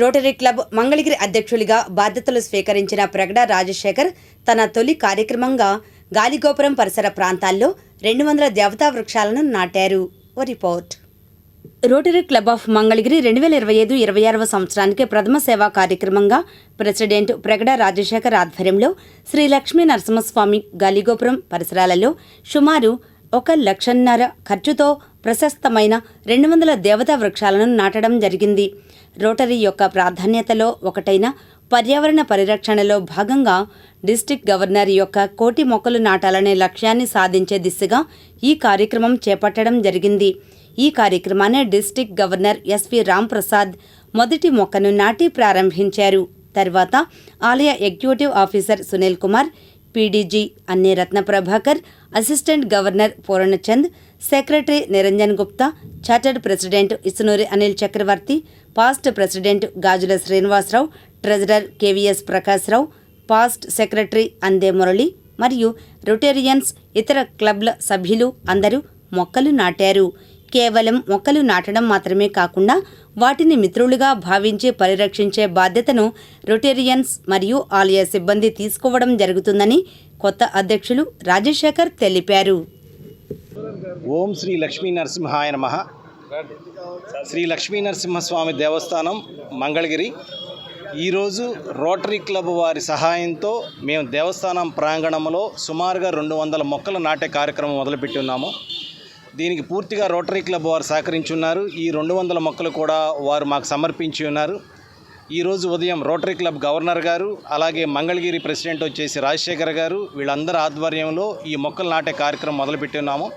Rotary club Mangalagiri అధ్యక్షులుగా బాధ్యతలు స్వీకరించిన ప్రగడ రాజశేఖర్ తన తొలి కార్యక్రమంగా గాలిగోపురం పరిసర ప్రాంతాల్లో రెండు వందల దేవతా వృక్షాలను నాటారు. ఓ report. Rotary club of Mangalagiri రెండు వేల ఇరవై ఐదు ఇరవై ఆరవ సంవత్సరానికి ప్రథమ సేవా కార్యక్రమంగా ప్రెసిడెంట్ ప్రగడ రాజశేఖర్ ఆధ్వర్యంలో శ్రీ లక్ష్మీ నరసింహస్వామి గాలిగోపురం పరిసరాలలో సుమారు ఒక లక్షన్నర ఖర్చుతో ప్రశస్తమైన రెండు వందల దేవతా వృక్షాలను నాటడం జరిగింది. రోటరీ యొక్క ప్రాధాన్యతలో ఒకటైన పర్యావరణ పరిరక్షణలో భాగంగా డిస్టిక్ గవర్నర్ యొక్క కోటి మొక్కలు నాటాలనే లక్ష్యాన్ని సాధించే దిశగా ఈ కార్యక్రమం చేపట్టడం జరిగింది. ఈ కార్యక్రమాన్ని డిస్టిక్ గవర్నర్ ఎస్వి రాంప్రసాద్ మొదటి మొక్కను నాటి ప్రారంభించారు. తర్వాత ఆలయ executive officer Sunil Kumar PDG Anne Ratna Prabhakar assistant governor Purnachand secretary Niranjan Gupta chartered president Isunuri Anil Chakravarthi past president Gajula Srinivasarao treasurer KVS Prakashrao past secretary Ande Murali మరియు Rotarians ఇతర క్లబ్ల సభ్యులు అందరూ మొక్కలు నాటారు. కేవలం మొక్కలు నాటడం మాత్రమే కాకుండా వాటిని మిత్రులుగా భావించి పరిరక్షించే బాధ్యతను రొటేరియన్స్ మరియు ఆలయ సిబ్బంది తీసుకోవడం జరుగుతుందని కొత్త అధ్యక్షులు రాజశేఖర్ తెలిపారు. ఓం శ్రీ లక్ష్మీ నరసింహాయ నమ. శ్రీ లక్ష్మీ నరసింహస్వామి దేవస్థానం మంగళగిరి. ఈరోజు రోటరీ క్లబ్ వారి సహాయంతో మేము దేవస్థానం ప్రాంగణంలో సుమారుగా రెండు వందల మొక్కలు నాటే కార్యక్రమం మొదలుపెట్టి ఉన్నాము. దీనికి పూర్తిగా రోటరీ క్లబ్ వారు సహకరించున్నారు. ఈ రెండు వందల మొక్కలు కూడా వారు మాకు సమర్పించి ఉన్నారు. ఈరోజు ఉదయం రోటరీ క్లబ్ గవర్నర్ గారు అలాగే మంగళగిరి ప్రెసిడెంట్ వచ్చేసి రాజశేఖర్ గారు వీళ్ళందరి ఆధ్వర్యంలో ఈ మొక్కలు నాటే కార్యక్రమం మొదలుపెట్టి ఉన్నాము.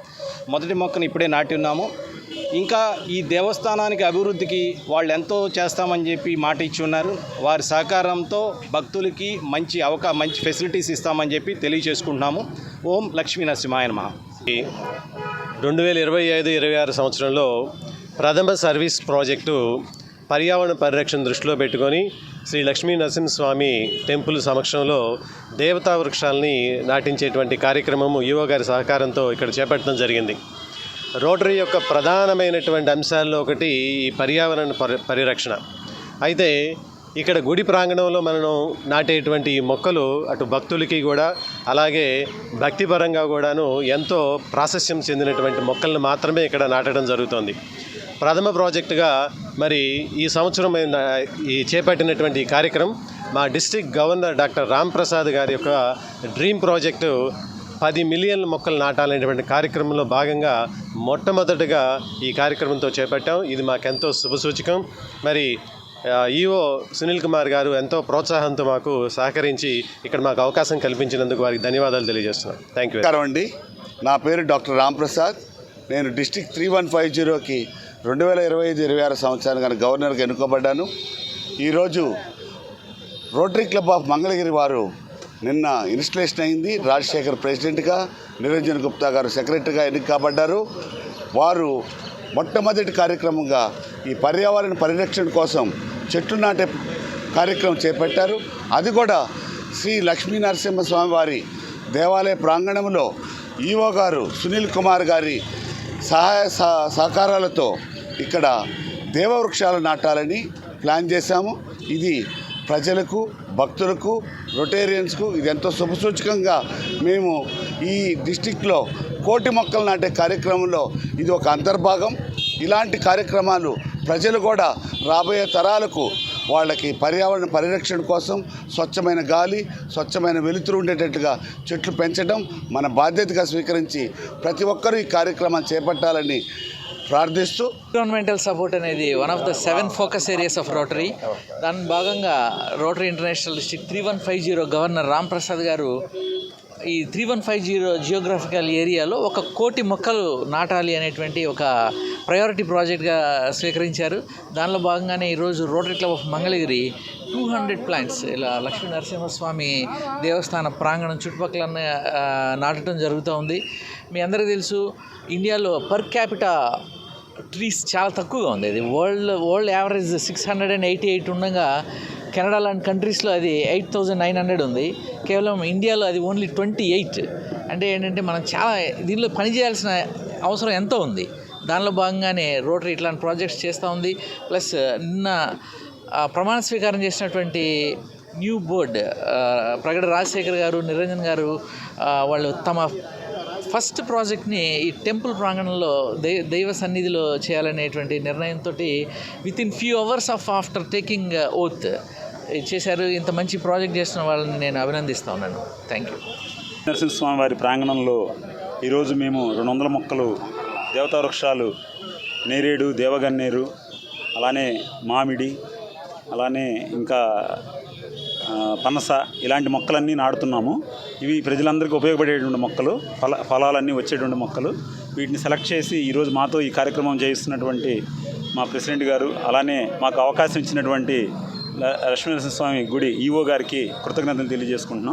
మొదటి మొక్కను ఇప్పుడే నాటి ఉన్నాము. ఇంకా ఈ దేవస్థానానికి అభివృద్ధికి వాళ్ళు ఎంతో చేస్తామని చెప్పి మాట ఇచ్చి ఉన్నారు. వారి సహకారంతో భక్తులకి మంచి అవకా మంచి ఫెసిలిటీస్ ఇస్తామని చెప్పి తెలియజేసుకుంటున్నాము. ఓం లక్ష్మీ నరసింహాయ నమః. రెండు వేల ఇరవై ఐదు ఇరవై ఆరు సంవత్సరంలో ప్రథమ సర్వీస్ ప్రాజెక్టు పర్యావరణ పరిరక్షణ దృష్టిలో పెట్టుకొని శ్రీ లక్ష్మీ నరసింహస్వామి టెంపుల్ సమక్షంలో దేవతా వృక్షాలని నాటించేటువంటి కార్యక్రమము యువ గారి సహకారంతో ఇక్కడ చేపట్టడం జరిగింది. రోటరీ యొక్క ప్రధానమైనటువంటి అంశాల్లో ఒకటి ఈ పర్యావరణ పరి పరిరక్షణ. అయితే ఇక్కడ గుడి ప్రాంగణంలో మనం నాటేటువంటి ఈ మొక్కలు అటు భక్తులకి కూడా అలాగే భక్తిపరంగా కూడాను ఎంతో ప్రాశస్యం చెందినటువంటి మొక్కలను మాత్రమే ఇక్కడ నాటడం జరుగుతోంది. ప్రథమ ప్రాజెక్టుగా మరి ఈ సంవత్సరం ఈ చేపట్టినటువంటి ఈ కార్యక్రమం మా district governor doctor Ram Prasad గారి యొక్క డ్రీమ్ ప్రాజెక్టు పది మిలియన్ల మొక్కలు నాటాలనేటువంటి కార్యక్రమంలో భాగంగా మొట్టమొదటిగా ఈ కార్యక్రమంతో చేపట్టాం. ఇది మాకెంతో శుభసూచకం. మరి ఈఓ సునీల్ కుమార్ గారు ఎంతో ప్రోత్సాహంతో మాకు సహకరించి ఇక్కడ మాకు అవకాశం కల్పించినందుకు వారికి ధన్యవాదాలు తెలియజేస్తున్నాం. థ్యాంక్ యూ అండి. నా పేరు డాక్టర్ రాంప్రసాద్. నేను డిస్టిక్ త్రీ వన్ ఫైవ్ జీరోకి రెండు వేల ఇరవై ఐదు ఇరవై ఆరు సంవత్సరానికి గవర్నర్గా ఎన్నుకోబడ్డాను. ఈరోజు రోటరీ క్లబ్ ఆఫ్ మంగళగిరి వారు నిన్న ఇన్స్టలేషన్ అయింది. రాజశేఖర్ ప్రెసిడెంట్గా నిరంజన్ గుప్తా గారు సెక్రటరీగా ఎన్నిక కాబడ్డారు. వారు మొట్టమొదటి కార్యక్రమంగా ఈ పర్యావరణ పరిరక్షణ కోసం చెట్లు నాటే కార్యక్రమం చేపట్టారు. అది కూడా శ్రీ లక్ష్మీ నరసింహస్వామి వారి దేవాలయ ప్రాంగణంలో ఈవో గారు సునీల్ కుమార్ గారి సహాయ సహకారాలతో ఇక్కడ దేవవృక్షాలు నాటాలని ప్లాన్ చేశాము. ఇది ప్రజలకు భక్తులకు రొటేరియన్స్కు ఇది ఎంతో శుభసూచకంగా మేము ఈ డిస్టిక్లో కోటి మొక్కలు నాటే కార్యక్రమంలో ఇది ఒక అంతర్భాగం. ఇలాంటి కార్యక్రమాలు ప్రజలు కూడా రాబోయే తరాలకు వాళ్ళకి పర్యావరణ పరిరక్షణ కోసం స్వచ్ఛమైన గాలి స్వచ్ఛమైన వెలుతురు ఉండేటట్టుగా చెట్లు పెంచడం మన బాధ్యతగా స్వీకరించి ప్రతి ఒక్కరూ ఈ కార్యక్రమాన్ని చేపట్టాలని ప్రార్థిస్తూ ఎన్విరాన్మెంటల్ సపోర్ట్ అనేది one of the seven focus areas of rotary దాని భాగంగా rotary international district three one five zero governor Ram Prasad గారు ఈ three one five zero geographical ఏరియాలో ఒక కోటి మొక్కలు నాటాలి అనేటువంటి ఒక ప్రయారిటీ ప్రాజెక్ట్గా స్వీకరించారు. దానిలో భాగంగానే ఈరోజు rotary club of Mangalagiri two hundred plants ఇలా లక్ష్మీ నరసింహస్వామి దేవస్థాన ప్రాంగణం చుట్టుపక్కల నాటడం జరుగుతూ ఉంది. మీ అందరికీ తెలుసు ఇండియాలో పర్ క్యాపిటా ట్రీస్ చాలా తక్కువగా ఉంది. ఇది world world average six hundred and eighty eight ఉండగా కెనడా లాంటి కంట్రీస్లో అది ఎయిట్ థౌజండ్ నైన్ హండ్రెడ్ ఉంది. కేవలం ఇండియాలో అది ఓన్లీ ట్వంటీ ఎయిట్. అంటే ఏంటంటే మనం చాలా దీనిలో పని చేయాల్సిన అవసరం ఎంతో ఉంది. దానిలో భాగంగానే రోటరీ ఇట్లాంటి ప్రాజెక్ట్స్ చేస్తూ ఉంది. ప్లస్ నిన్న ప్రమాణ స్వీకారం చేసినటువంటి న్యూ బోర్డ్ ప్రగడ రాజశేఖర్ గారు నిరంజన్ గారు వాళ్ళు తమ ఫస్ట్ ప్రాజెక్ట్ని ఈ టెంపుల్ ప్రాంగణంలో దై దైవ సన్నిధిలో చేయాలనేటువంటి నిర్ణయంతో within few hours of after taking oath చేశారు ఇంత మంచి ప్రాజెక్ట్ చేసిన వాళ్ళని నేను అభినందిస్తా ఉన్నాను. థ్యాంక్ యూ నరసింహస్వామి వారి ప్రాంగణంలో ఈరోజు మేము రెండు వందల మొక్కలు దేవతా వృక్షాలు నేరేడు దేవగన్నేరు అలానే మామిడి అలానే ఇంకా పనస ఇలాంటి మొక్కలన్నీ నాటుతున్నాము. ఇవి ప్రజలందరికీ ఉపయోగపడేటువంటి మొక్కలు ఫల ఫలాలన్నీ వచ్చేటువంటి మొక్కలు. వీటిని సెలెక్ట్ చేసి ఈరోజు మాతో ఈ కార్యక్రమం చేయిస్తున్నటువంటి మా ప్రెసిడెంట్ గారు అలానే మాకు అవకాశం ఇచ్చినటువంటి లక్ష్మీనరసింహస్వామి గుడి ఈఓ గారికి కృతజ్ఞతలు తెలియజేసుకుంటున్నాం.